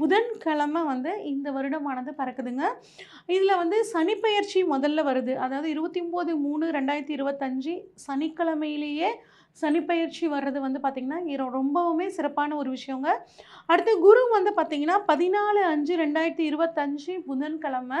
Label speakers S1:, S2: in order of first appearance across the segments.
S1: புதன்கிழமை வந்து இந்த வருடமானது பறக்குதுங்க. இதில் வந்து சனிப்பெயர்ச்சி முதல்ல வருது. அதாவது இருபத்தி ஒம்பது மூணு ரெண்டாயிரத்தி இருபத்தஞ்சி சனிக்கிழமையிலேயே சனிப்பெயர்ச்சி வர்றது வந்து பார்த்திங்கன்னா ரொம்பவுமே சிறப்பான ஒரு விஷயங்க. அடுத்து குரு வந்து பார்த்திங்கன்னா பதினாலு அஞ்சு ரெண்டாயிரத்தி இருபத்தஞ்சி புதன்கிழமை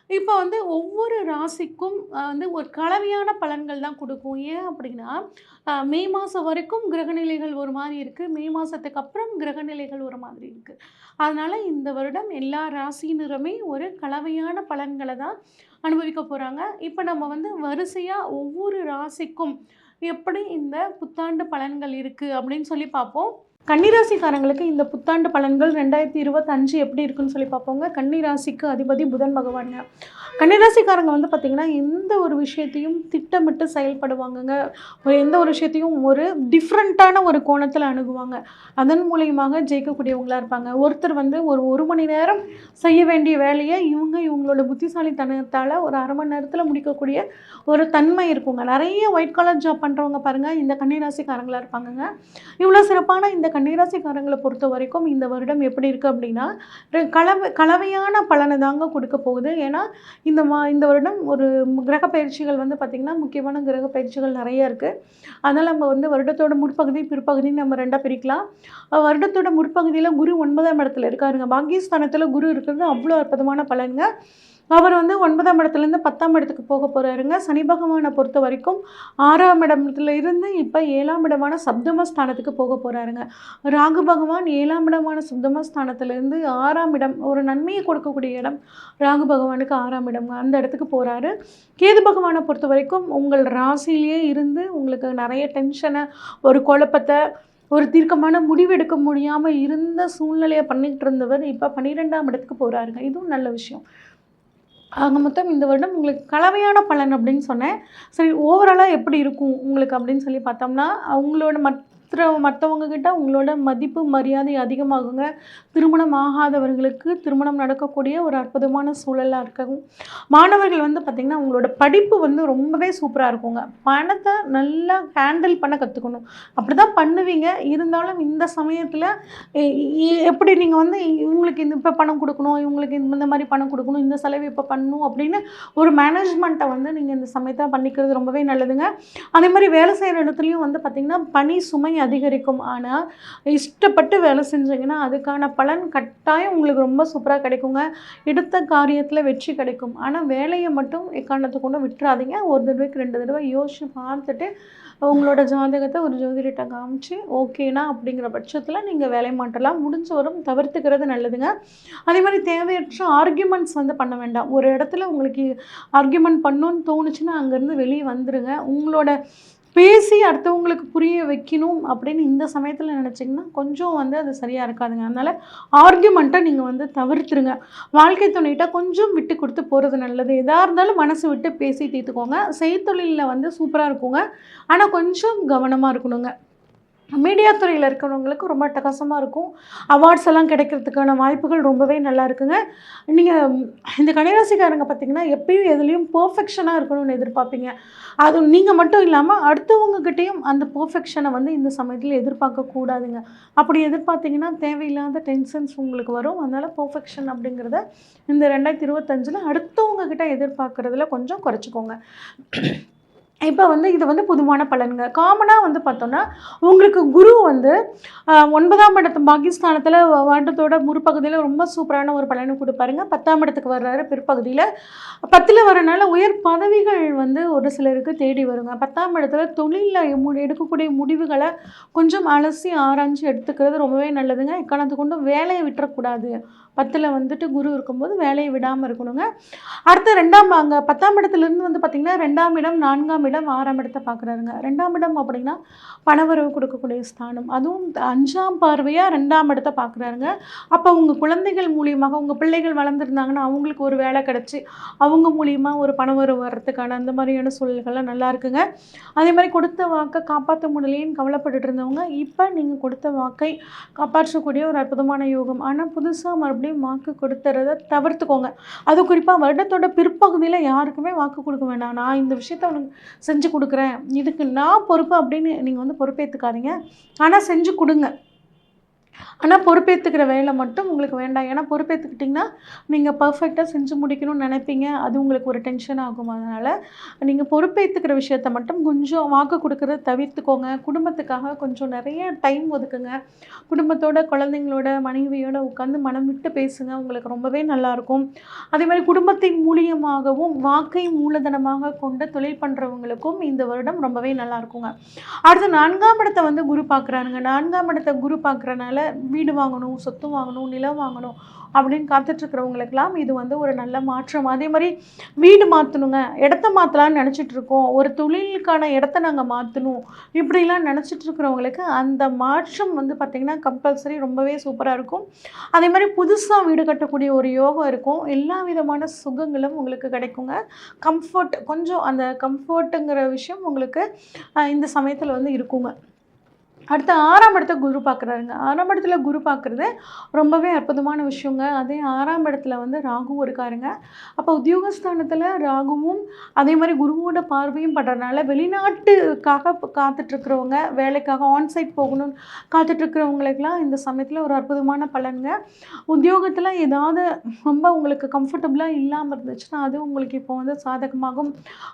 S1: இப்போ வந்து ஒவ்வொரு ராசிக்கும் வந்து ஒரு கலவையான பலன்கள் தான் கொடுக்கும். ஏன் அப்படின்னா மே மாதம் வரைக்கும் கிரகநிலைகள் ஒரு மாதிரி இருக்குது மே மாதத்துக்கு அப்புறம் கிரகநிலைகள் ஒரு மாதிரி இருக்குது அதனால் இந்த வருடம் எல்லா ராசியினருமே ஒரு கலவையான பலன்களை தான் அனுபவிக்க போகிறாங்க இப்போ நம்ம வந்து வரிசையாக ஒவ்வொரு ராசிக்கும் எப்படி இந்த புத்தாண்டு பலன்கள் இருக்குது அப்படின்னு சொல்லி பார்ப்போம். கன்னிராசிக்காரங்களுக்கு இந்த புத்தாண்டு பலன்கள் ரெண்டாயிரத்தி இருபத்தஞ்சு எப்படி இருக்குன்னு சொல்லி பார்ப்போங்க. கன்னிராசிக்கு அதிபதி புதன் பகவானுங்க கன்னிராசிக்காரங்க வந்து பார்த்திங்கன்னா எந்த ஒரு விஷயத்தையும் திட்டமிட்டு செயல்படுவாங்கங்க. ஒரு எந்த ஒரு விஷயத்தையும் ஒரு டிஃப்ரெண்ட்டான ஒரு கோணத்தில் அணுகுவாங்க. அதன் மூலியமாக ஜெயிக்கக்கூடியவங்களா இருப்பாங்க. ஒருத்தர் வந்து ஒரு ஒரு மணி நேரம் செய்ய வேண்டிய வேலையை இவங்க இவங்களோட புத்திசாலித்தனத்தால் ஒரு அரை மணி நேரத்தில் முடிக்கக்கூடிய ஒரு தன்மை இருக்குங்க. நிறைய ஒயிட் காலர் ஜாப் பண்ணுறவங்க பாருங்கள் இந்த கன்னிராசிக்காரங்களாக இருப்பாங்கங்க. இவ்வளோ சிறப்பான இந்த கன்னிராசிக்காரங்களை பொறுத்த வரைக்கும் இந்த வருடம் எப்படி இருக்குது அப்படின்னா கலவை கலவையான பலனை தாங்க கொடுக்க போகுது. ஏன்னா இந்த மா இந்த வருடம் ஒரு கிரக பயிற்சிகள் வந்து பார்த்திங்கன்னா முக்கியமான கிரக பயிற்சிகள் நிறைய இருக்குது அதனால் நம்ம வந்து வருடத்தோட முற்பகுதி பிற்பகுதின்னு நம்ம ரெண்டாக பிரிக்கலாம். வருடத்தோட முற்பகுதியில் குரு ஒன்பதாம் இடத்துல இருக்காருங்க. பாக்கியஸ்தானத்தில் குரு இருக்கிறது அவ்வளோ அற்புதமான பலனுங்க. அவர் வந்து ஒன்பதாம் இடத்துலேருந்து பத்தாம் இடத்துக்கு போக போகிறாருங்க சனி பகவானை பொறுத்த வரைக்கும் ஆறாம் இடத்துல இருந்து இப்போ ஏழாம் இடமான சப்தம ஸ்தானத்துக்கு போக போகிறாருங்க ராகு பகவான் ஏழாம் இடமான சப்தமஸ்தானத்திலேருந்து ஆறாம் இடம் ஒரு நன்மையை கொடுக்கக்கூடிய இடம் ராகு பகவானுக்கு ஆறாம் இடம் அந்த இடத்துக்கு போகிறாரு கேது பகவானை பொறுத்த வரைக்கும் உங்கள் ராசிலேயே இருந்து உங்களுக்கு நிறைய டென்ஷனை ஒரு குழப்பத்தை ஒரு தீர்க்கமான முடிவெடுக்க முடியாமல் இருந்த சூழ்நிலையை பண்ணிக்கிட்டு இருந்தவர் இப்போ பன்னிரெண்டாம் இடத்துக்கு போகிறாருங்க இதுவும் நல்ல விஷயம். ஆக மொத்தம் இந்த வருடம் உங்களுக்கு கலவையான பலன் அப்படின்னு சொன்னேன். சரி ஓவராலாக எப்படி இருக்கும் உங்களுக்கு அப்படின்னு சொல்லி பார்த்தோம்னா அவங்களோட மற்ற மற்றவங்க கிட்ட உங்களோட மதிப்பு மரியாதை அதிகமாகுங்க. திருமணம் ஆகாதவர்களுக்கு திருமணம் நடக்கக்கூடிய ஒரு அற்புதமான சூழலாக இருக்கும் மாணவர்கள் வந்து பார்த்திங்கன்னா உங்களோட படிப்பு வந்து ரொம்பவே சூப்பராக இருக்குங்க. பணத்தை நல்லா ஹேண்டில் பண்ண கற்றுக்கணும் அப்படி தான் பண்ணுவீங்க. இருந்தாலும் இந்த சமயத்தில் எப்படி நீங்கள் வந்து இவங்களுக்கு இந்த இப்போ பணம் கொடுக்கணும் இவங்களுக்கு இந்த இந்த மாதிரி பணம் கொடுக்கணும் இந்த செலவு இப்போ பண்ணணும் அப்படின்னு ஒரு மேனேஜ்மெண்ட்டை வந்து நீங்கள் இந்த சமயத்தை பண்ணிக்கிறது ரொம்பவே நல்லதுங்க. அதே மாதிரி வேலை செய்கிற இடத்துலையும் வந்து பார்த்திங்கன்னா பணி சுமை அதிகரிக்கும். ஆனால் இஷ்டப்பட்டு வேலை செஞ்சீங்கன்னா அதுக்கான பலன் கட்டாயம் உங்களுக்கு ரொம்ப சூப்பராக கிடைக்குங்க. எடுத்த காரியத்தில் வெற்றி கிடைக்கும். ஆனால் வேலையை மட்டும் எக்காரணத்தை கொண்டு விட்டுறாதீங்க. ஒரு தடவைக்கு ரெண்டு தடவை யோசிச்சு பார்த்துட்டு உங்களோட ஜாதகத்தை ஒரு ஜோதிடர்கிட்ட காமிச்சு ஓகேனா அப்படிங்கிற பட்சத்தில் நீங்கள் வேலை மாட்டலாம் முடிஞ்ச வரும் தவிர்த்துக்கிறது நல்லதுங்க. அதே மாதிரி தேவையற்ற ஆர்கியூமெண்ட்ஸ் வந்து பண்ண வேண்டாம். ஒரு இடத்துல உங்களுக்கு ஆர்கியூமெண்ட் பண்ணணும்னு தோணுச்சுன்னா அங்கேருந்து வெளியே வந்துடுங்க உங்களோட பேசி அடுத்தவங்களுக்கு புரிய வைக்கணும் அப்படின்னு இந்த சமயத்தில் நினச்சிங்கன்னா கொஞ்சம் வந்து அது சரியாக இருக்காதுங்க. அதனால் ஆர்கியூமெண்ட்டை நீங்கள் வந்து தவிர்த்துருங்க. வாழ்க்கை துணையிட்ட கொஞ்சம் விட்டு கொடுத்து போகிறது நல்லது. எதாக இருந்தாலும் மனசு விட்டு பேசி தீர்த்துக்கோங்க. செய்தொழிலில் வந்து சூப்பராக இருக்குங்க. ஆனால் கொஞ்சம் கவனமாக இருக்கணுங்க. மீடியா துறையில் இருக்கிறவங்களுக்கு ரொம்ப டகசமாக இருக்கும். அவார்ட்ஸ் எல்லாம் கிடைக்கிறதுக்கான வாய்ப்புகள் ரொம்பவே நல்லா இருக்குங்க. நீங்கள் இந்த கன்னிராசிக்காரங்க பார்த்தீங்கன்னா எப்பயும் எதுலேயும் பர்ஃபெக்ஷனாக இருக்கணும்னு எதிர்பார்ப்பீங்க. அது நீங்கள் மட்டும் இல்லாமல் அடுத்தவங்கக்கிட்டேயும் அந்த பர்ஃபெக்ஷனை வந்து இந்த சமயத்தில் எதிர்பார்க்கக்கூடாதுங்க அப்படி எதிர்பார்த்தீங்கன்னா தேவையில்லாத டென்ஷன்ஸ் உங்களுக்கு வரும். அதனால் பர்ஃபெக்ஷன் அப்படிங்கிறத இந்த ரெண்டாயிரத்தி இருபத்தஞ்சில் அடுத்தவங்கக்கிட்ட எதிர்பார்க்குறதுல கொஞ்சம் குறைச்சிக்கோங்க. இப்போ வந்து இது வந்து பொதுவான பலன்கள். காமனாக வந்து பார்த்தோன்னா உங்களுக்கு குரு வந்து ஒன்பதாம் இடத்து பாகிஸ்தானத்தில் வருடத்தோட முற்பகுதியில் ரொம்ப சூப்பரான ஒரு பலனை கொடுப்பாருங்க. பத்தாம் இடத்துக்கு வர்றாரு பிற்பகுதியில். பத்தில் வரனால உயர் பதவிகள் வந்து ஒரு சிலருக்கு தேடி வருங்க. பத்தாம் இடத்துல தொழிலில் மு எடுக்கக்கூடிய முடிவுகளை கொஞ்சம் அலசி ஆராய்ஞ்சு எடுத்துக்கிறது ரொம்பவே நல்லதுங்க. இக்காரணத்து கொண்டு வேலையை விட்டுறக்கூடாது. பத்தில் வந்துட்டு குரு இருக்கும்போது வேலையை விடாமல் இருக்கணுங்க. அடுத்து ரெண்டாம் அங்கே பத்தாம் இடத்துலேருந்து வந்து பார்த்திங்கன்னா ரெண்டாம் இடம் நான்காம் இடம் ஆறாம் இடத்தை பார்க்குறாருங்க. ரெண்டாம் இடம் அப்படின்னா பணவரவு கொடுக்கக்கூடிய ஸ்தானம். அதுவும் அஞ்சாம் பார்வையாக ரெண்டாம் இடத்தை பார்க்குறாருங்க. அப்போ உங்கள் குழந்தைகள் மூலியமாக உங்கள் பிள்ளைகள் வளர்ந்துருந்தாங்கன்னா அவங்களுக்கு ஒரு வேலை கிடச்சி அவங்க மூலியமாக ஒரு பணவரவு வர்றதுக்கான அந்த மாதிரியான சூழல்கள்லாம் நல்லா இருக்குங்க. அதே மாதிரி கொடுத்த வாக்கை காப்பாற்ற முடியலேன்னு கவலைப்பட்டுட்டு இருந்தவங்க இப்போ நீங்கள் கொடுத்த வாக்கை காப்பாற்றக்கூடிய ஒரு அற்புதமான யோகம். ஆனால் புதுசாக மறுபடியும் வாக்கு கொடுத்துறத தவிர்த்துக்கோங்க. அது குறிப்பாக வருடத்தோட பிற்பகுதியில் யாருக்குமே வாக்கு கொடுக்க வேண்டாம். நான் இந்த விஷயத்த உனக்கு செஞ்சு கொடுக்குறேன். இதுக்கு நான் பொறுப்பு அப்படின்னு நீங்கள் வந்து பொறுப்பேற்றுக்காதீங்க ஆனால் செஞ்சு கொடுங்க. ஆனால் பொறுப்பேற்றுக்கிற வேலை மட்டும் உங்களுக்கு வேண்டாம். ஏன்னா பொறுப்பேற்றுக்கிட்டிங்கன்னா நீங்கள் பர்ஃபெக்டாக செஞ்சு முடிக்கணும்னு நினைப்பீங்க. அது உங்களுக்கு ஒரு டென்ஷன் ஆகும். அதனால் நீங்கள் பொறுப்பேற்றுக்கிற விஷயத்த மட்டும் கொஞ்சம் வாக்கு கொடுக்கறத தவிர்த்துக்கோங்க. குடும்பத்துக்காக கொஞ்சம் நிறைய டைம் ஒதுக்குங்க. குடும்பத்தோட குழந்தைங்களோட மனைவியோட உட்காந்து மனம் விட்டு பேசுங்க. உங்களுக்கு ரொம்பவே நல்லாயிருக்கும். அதே மாதிரி குடும்பத்தின் மூலியமாகவும் வாக்கை மூலதனமாக கொண்டு தொழில் பண்ணுறவங்களுக்கும் இந்த வருடம் ரொம்பவே நல்லா இருக்குங்க அடுத்து நான்காம் இடத்தை வந்து குரு பார்க்குறாருங்க. நான்காம் இடத்தை குரு பார்க்குறனால வீடு வாங்கணும் சொத்து வாங்கணும் நிலம் வாங்கணும் அப்படின்னு காத்துட்ருக்கிறவங்களுக்கெல்லாம் இது வந்து ஒரு நல்ல மாற்றம். அதே மாதிரி வீடு மாற்றணுங்க இடத்த மாற்றலாம்னு நினச்சிட்டு இருக்கோம் ஒரு தொழிலுக்கான இடத்த நாங்கள் மாற்றணும் இப்படிலாம் நினச்சிட்ருக்கிறவங்களுக்கு அந்த மாற்றம் வந்து பார்த்திங்கன்னா கம்பல்சரி ரொம்பவே சூப்பராக இருக்கும். அதே மாதிரி புதுசாக வீடு கட்டக்கூடிய ஒரு யோகம் இருக்கும். எல்லா விதமான சுகங்களும் உங்களுக்கு கிடைக்குங்க. கம்ஃபர்ட் கொஞ்சம் அந்த கம்ஃபர்ட்டுங்கிற விஷயம் உங்களுக்கு இந்த சமயத்தில் வந்து இருக்குங்க. அடுத்து ஆறாம் இடத்த குரு பார்க்குறாருங்க. ஆறாம் இடத்துல குரு பார்க்குறது ரொம்பவே அற்புதமான விஷயங்க. அதே ஆறாம் இடத்துல வந்து ராகுவும் இருக்காருங்க. அப்போ உத்தியோகஸ்தானத்தில் ராகுவும் அதே மாதிரி குருவோட பார்வையும் படுறதுனால வெளிநாட்டுக்காக காத்துட்ருக்கிறவங்க வேலைக்காக ஆன்சைட் போகணும்னு காத்துட்ருக்கிறவங்களுக்கெல்லாம் இந்த சமயத்தில் ஒரு அற்புதமான பலனுங்க. உத்தியோகத்தில் ஏதாவது ரொம்ப உங்களுக்கு கம்ஃபர்டபுளாக இல்லாமல் இருந்துச்சுன்னா அது உங்களுக்கு இப்போ வந்து சாதகமாகும்.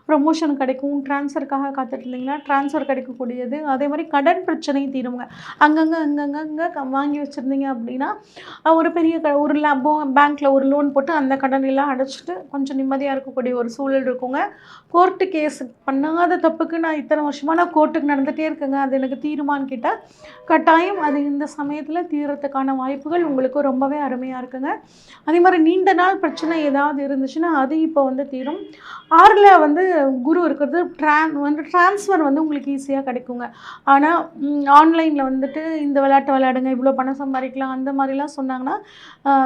S1: ப்ரொமோஷன் கிடைக்கும். ட்ரான்ஸ்ஃபருக்காக காத்துட்டு இருந்தீங்கன்னா ட்ரான்ஸ்ஃபர் கிடைக்கக்கூடியது. அதே மாதிரி கடன் பிரச்சனை தீருங்க அங்கங்கே அங்கங்கே அங்கே வாங்கி வச்சுருந்தீங்க அப்படின்னா ஒரு பெரிய க ஒரு லேபோ பேங்க்கில் ஒரு லோன் போட்டு அந்த கடன் எல்லாம் அடைச்சிட்டு கொஞ்சம் நிம்மதியாக இருக்கக்கூடிய ஒரு சூழல் இருக்குங்க. கோர்ட்டு கேஸ் பண்ணாத தப்புக்கு நான் இத்தனை வருஷமாக நான் கோர்ட்டுக்கு நடந்துகிட்டே இருக்குங்க. அது எனக்கு தீருமான்னு கேட்டால் கட்டாயம் அது இந்த சமயத்தில் தீரத்துக்கான வாய்ப்புகள் உங்களுக்கு ரொம்பவே அருமையாக இருக்குங்க. அதே மாதிரி நீண்ட நாள் பிரச்சனை ஏதாவது இருந்துச்சுன்னா அது இப்போ வந்து தீரும். ஆறில் வந்து குரு இருக்கிறது ட்ரான் வந்து ட்ரான்ஸ்ஃபர் வந்து உங்களுக்கு ஈஸியாக கிடைக்குங்க. ஆனால் ஆன்லைனில் வந்துட்டு இந்த விளையாட்டு விளையாடுங்க இவ்வளோ பணம் சம்பாதிக்கலாம் அந்த மாதிரிலாம் சொன்னாங்கன்னா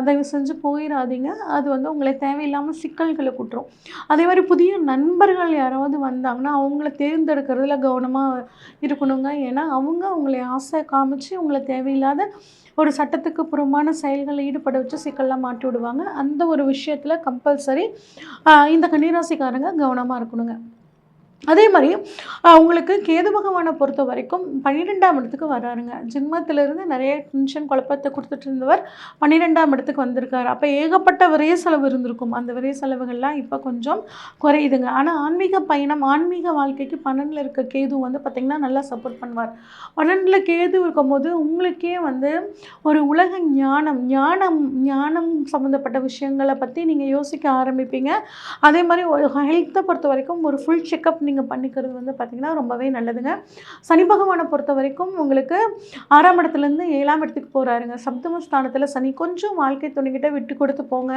S1: தயவு செஞ்சு போயிடாதீங்க அது வந்து உங்களை தேவையில்லாமல் சிக்கல்களை கூட்டுரும். அதே மாதிரி புதிய நண்பர்கள் யாராவது வந்தாங்கன்னா அவங்கள தேர்ந்தெடுக்கிறதுல கவனமாக இருக்கணுங்க. ஏன்னா அவங்க உங்களை ஆசை காமிச்சு உங்களை தேவையில்லாத ஒரு சட்டத்துக்கு புறமான செயல்களில் ஈடுபட வச்சு சிக்கல்லாம் மாட்டி விடுவாங்க. அந்த ஒரு விஷயத்தில் கம்பல்சரி இந்த கன்னிராசிக்காரங்க கவனமாக இருக்கணுங்க. அதே மாதிரி அவங்களுக்கு உங்களுக்கு கேது பகவானை பொறுத்த வரைக்கும் பன்னிரெண்டாம் இடத்துக்கு வராருங்க. ஜென்மத்திலிருந்து நிறைய டென்ஷன் குழப்பத்தை கொடுத்துட்டு இருந்தவர் பன்னிரெண்டாம் இடத்துக்கு வந்திருக்காரு. அப்போ ஏகப்பட்ட விரைய செலவு இருந்திருக்கும். அந்த விரைய செலவுகள்லாம் இப்போ கொஞ்சம் குறையுதுங்க. ஆனால் ஆன்மீக பயணம் ஆன்மீக வாழ்க்கைக்கு பன்னெண்டில் இருக்க கேது வந்து பார்த்திங்கன்னா நல்லா சப்போர்ட் பண்ணுவார். பன்னெண்டில் கேது இருக்கும்போது உங்களுக்கே வந்து ஒரு உலக ஞானம் ஞானம் ஞானம் சம்மந்தப்பட்ட விஷயங்களை பற்றி நீங்கள் யோசிக்க ஆரம்பிப்பீங்க. அதே மாதிரி ஒரு ஹெல்த்தை பொறுத்த வரைக்கும் ஒரு ஃபுல் செக்கப் நீங்கள் பண்ணிக்கிறது வந்து பார்த்திங்கன்னா ரொம்பவே நல்லதுங்க. சனி பகவானை பொறுத்த வரைக்கும் உங்களுக்கு ஆறாம் இடத்துலேருந்து ஏழாம் இடத்துக்கு போகிறாருங்க சப்தமஸ்தானத்தில் சனி கொஞ்சம் வாழ்க்கை துணைக்கிட்ட விட்டு கொடுத்து போங்க.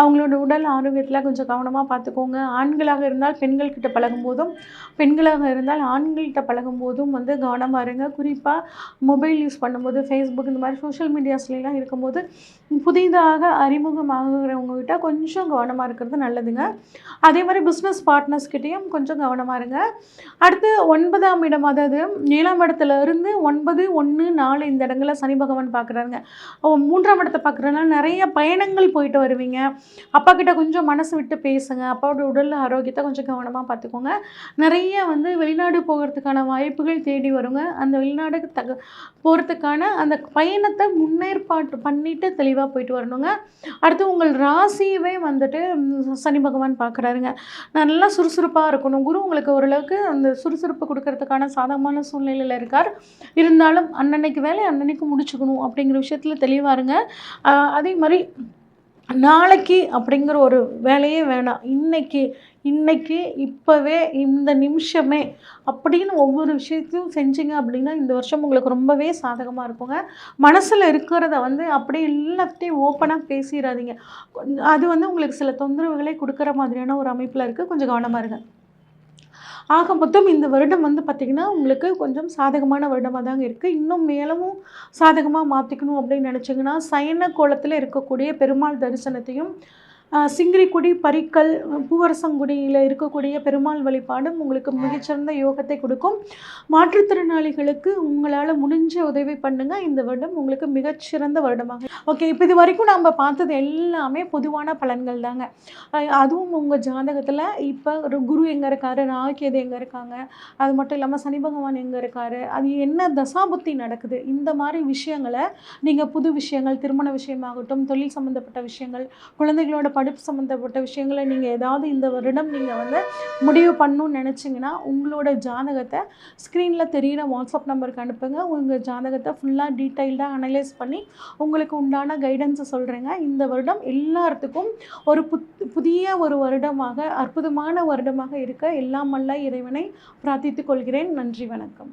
S1: அவங்களோட உடல் ஆரோக்கியத்தில் கொஞ்சம் கவனமாக பார்த்துக்கோங்க ஆண்களாக இருந்தால் பெண்கள்கிட்ட பழகும் போதும் பெண்களாக இருந்தால் ஆண்கள்கிட்ட பழகும் போதும் வந்து கவனமாக இருங்க. குறிப்பாக மொபைல் யூஸ் பண்ணும்போது ஃபேஸ்புக் இந்த மாதிரி சோஷியல் மீடியாஸ்லாம் இருக்கும்போது புதிதாக அறிமுகமாகிறவங்க கிட்ட கொஞ்சம் கவனமாக இருக்கிறது நல்லதுங்க. அதே மாதிரி பிஸ்னஸ் பார்ட்னர்ஸ்கிட்டேயும் கொஞ்சம் கவனமாக பாருங்கள் அடுத்து ஒன்பதாம் இடம் அதாவது ஏழாம் இடத்துல இருந்து ஒன்பது ஒன்று நாலு இந்த இடங்களில் சனி பகவான் பார்க்குறாருங்க மூன்றாம் இடத்தை பார்க்குறதுனால நிறைய பயணங்கள் போயிட்டு வருவீங்க. அப்பா கிட்ட கொஞ்சம் மனசு விட்டு பேசுங்க. அப்பாவோட உடல் ஆரோக்கியத்தை கொஞ்சம் கவனமாக பார்த்துக்கோங்க நிறைய வந்து வெளிநாடு போகிறதுக்கான வாய்ப்புகள் தேடி வருங்க. அந்த வெளிநாடுக்கு தக போகிறதுக்கான அந்த பயணத்தை முன்னேற்பாட்டு பண்ணிட்டு தெளிவாக போயிட்டு வரணுங்க. அடுத்து உங்கள் ராசியவே வந்துட்டு சனி பகவான் பார்க்குறாருங்க நல்லா சுறுசுறுப்பாக இருக்கணும். குரு உங்களுக்கு ஓரளவுக்கு அந்த சுறுசுறுப்பு கொடுக்கறதுக்கான சாதகமான சூழ்நிலையில் இருக்கார். இருந்தாலும் அன்னன்னைக்கு வேலையை அன்னன்னைக்கு முடிச்சுக்கணும் அப்படிங்கிற விஷயத்தில் தெளிவாக இருங்க. அதே மாதிரி நாளைக்கு அப்படிங்கிற ஒரு வேலையே வேணாம். இன்னைக்கு இன்னைக்கு இப்போவே இந்த நிமிஷமே அப்படின்னு ஒவ்வொரு விஷயத்தையும் செஞ்சீங்க அப்படின்னா இந்த வருஷம் உங்களுக்கு ரொம்பவே சாதகமாக இருக்குங்க. மனசில் இருக்கிறத வந்து அப்படியே எல்லாத்தையும் ஓப்பனாக பேசிடாதீங்க அது வந்து உங்களுக்கு சில தொந்தரவுகளை கொடுக்குற மாதிரியான ஒரு அமைப்பில் இருக்குது கொஞ்சம் கவனமாக இருங்க. ஆக மொத்தம் இந்த வருடம் வந்து பார்த்திங்கன்னா உங்களுக்கு கொஞ்சம் சாதகமான வருடமாக தாங்க இருக்குது இன்னும் மேலும் சாதகமாக மாற்றிக்கணும் அப்படின்னு நினச்சிங்கன்னா சயன கோலத்தில் இருக்கக்கூடிய பெருமாள் தரிசனத்தையும் சிங்கிரிக்குடி பரிக்கல் பூவரசங்குடியில் இருக்கக்கூடிய பெருமாள் வழிபாடும் உங்களுக்கு மிகச்சிறந்த யோகத்தை கொடுக்கும். மாற்றுத்திறனாளிகளுக்கு உங்களால் முடிஞ்ச உதவி பண்ணுங்கள் இந்த வருடம் உங்களுக்கு மிகச்சிறந்த வருடமாக. ஓகே இப்போ இது வரைக்கும் நம்ம பார்த்தது எல்லாமே பொதுவான பலன்கள் தாங்க. அதுவும் உங்கள் ஜாதகத்தில் இப்போ ஒரு குரு எங்கே இருக்காரு ராகியது எங்கே இருக்காங்க அது மட்டும் இல்லாமல் சனி பகவான் எங்கே இருக்காரு அது என்ன தசாபுத்தி நடக்குது இந்த மாதிரி விஷயங்களை நீங்கள் புது விஷயங்கள் திருமண விஷயமாகட்டும் தொழில் சம்மந்தப்பட்ட விஷயங்கள் குழந்தைகளோட படிப்பு சம்மந்தப்பட்ட விஷயங்களை நீங்கள் ஏதாவது இந்த வருடம் நீங்கள் வந்து முடிவு பண்ணணும்னு நினச்சிங்கன்னா உங்களோட ஜாதகத்தை ஸ்க்ரீனில் தெரியிற வாட்ஸ்அப் நம்பருக்கு அனுப்புங்க. உங்கள் ஜாதகத்தை ஃபுல்லாக டீட்டெயில்டாக அனலைஸ் பண்ணி உங்களுக்கு உண்டான கைடன்ஸை சொல்கிறேங்க இந்த வருடம் எல்லாத்துக்கும் ஒரு புத் புதிய ஒரு வருடமாக அற்புதமான வருடமாக இருக்க எல்லாம் வல்ல இறைவனை பிரார்த்தித்துக் கொள்கிறேன். நன்றி வணக்கம்.